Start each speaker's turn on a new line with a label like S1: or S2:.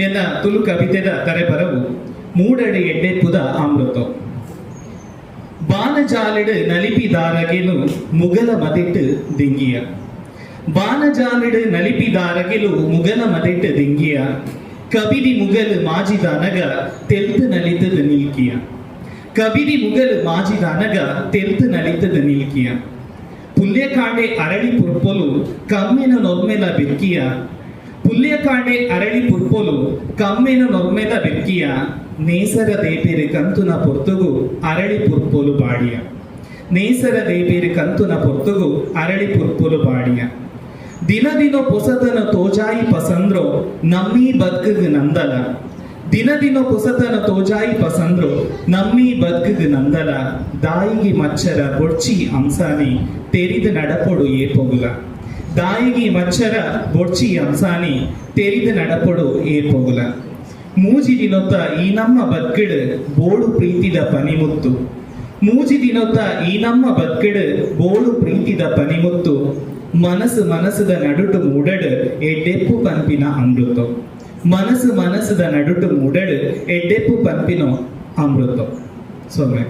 S1: ಎನ್ನ ತುಳು ಕವಿತೆದ ತರೆಬರವು ಮೂಡಡೆ ಎಡ್ಡೆಪ್ಪುದ ಅಮೃತ ಬಾನಜಾಲಿಡು ನಲಿಪಿದಾರಗೆಲು ಮುಗಲ ಮದಿಟ್ಟು ದಿಂಗಿಯ ಬಾನಜಾಲಿಡು ನಲಿಪಿದಾರಗೆಲು ಮುಗಲ ಮದಿಟ್ಟು ದಿಂಗಿಯ ಕಬಿದಿ ಮುಗಲು ಮಾಜಿದ ಅನಗ ತೆಲ್ತು ನಲಿತದ ನಿಲ್ಕಿಯ ಕಬಿದಿ ಮುಗಲು ಮಾಜಿದ ಅನಗ ತೆಲ್ತು ನಲಿತದ ನಿಲ್ಕಿಯ ಪುಲ್ಯಕಾಂಡೆ ಅರಳಿ ಪುರ್ಪೊಲು ಕಮ್ಮಿನ ನೊರ್ಮೆಲ ಬೆಕ್ಕಿಯ ಪುಲ್ಯಕಾಂಡೆ ಅರಳಿ ಪುರ್ಪೊಲು, ಕಮ್ಮಿನ ನೊರ್ಮೆಲ ಬೆಕ್ಕಿಯ, ನೇಸರ ದೇಪೇರೆ ಕಂತುನ ಪೊರ್ತುಗು ಅರಳಿ ಪುರ್ಪೊಲು ಬಾಡಿಯ. ನೇಸರ ದೇಪೇರೆ ಕಂತುನ ಪೊರ್ತುಗು ಅರಳಿ ಪುರ್ಪೊಲು ಬಾಡಿಯ. ದಿನ ದಿನ ಪೊಸತನ ತೋಜಾಯಿ ಪಸಂದ್ರೋ ನಮ್ಮಿ ಬದುಕಗ್ ನಂದಲ. ದಿನ ದಿನ ಪೊಸತನ ತೋಜಾಯಿ ಪಸಂದ್ರೋ ನಮ್ಮಿ ಬದುಕಗ್ ನಂದಲ. ದಾಯಿಗೆ ಮಚ್ಚರ ಬೊಡ್ಚಿ ಅಂಸಾನಿ ತೆರಿದ ನಡಪೊಡು ಏ ದಾಯಿಗೆ ಮಚ್ಚರ ಬೊಡ್ಚಿ ಅಂಸಾನಿ ತೆರಿದ ನಡಪೊಡು ಏ ಪೊಗುಲ. ಮೂಜಿ ದಿನೊತ್ತ ಈ ನಮ್ಮ ಬದ್ಕಿಡ್ ಬೋಳು ಪ್ರೀತಿದ ಪನಿಮುತ್ತು. ಮೂಜಿ ದಿನೊತ್ತ ಈ ನಮ್ಮ ಬದ್ಕಿಡ್ ಬೋಳು ಪ್ರೀತಿದ ಪನಿಮುತ್ತು. ಮನಸ್ಸು ಮನಸ್ಸದ ನಡುಟು ಮೂಡಡ್ ಎಡ್ಡೆಪ್ಪು ಪಂಪಿನ ಅಮೃತ. ಮನಸ್ಸು ಮನಸ್ಸದ ನಡುಟು ಮೂಡಡ್ ಎಡ್ಡೆಪ್ಪು ಪಂಪಿನ ಅಮೃತ. ಸೊನ್ನೆ.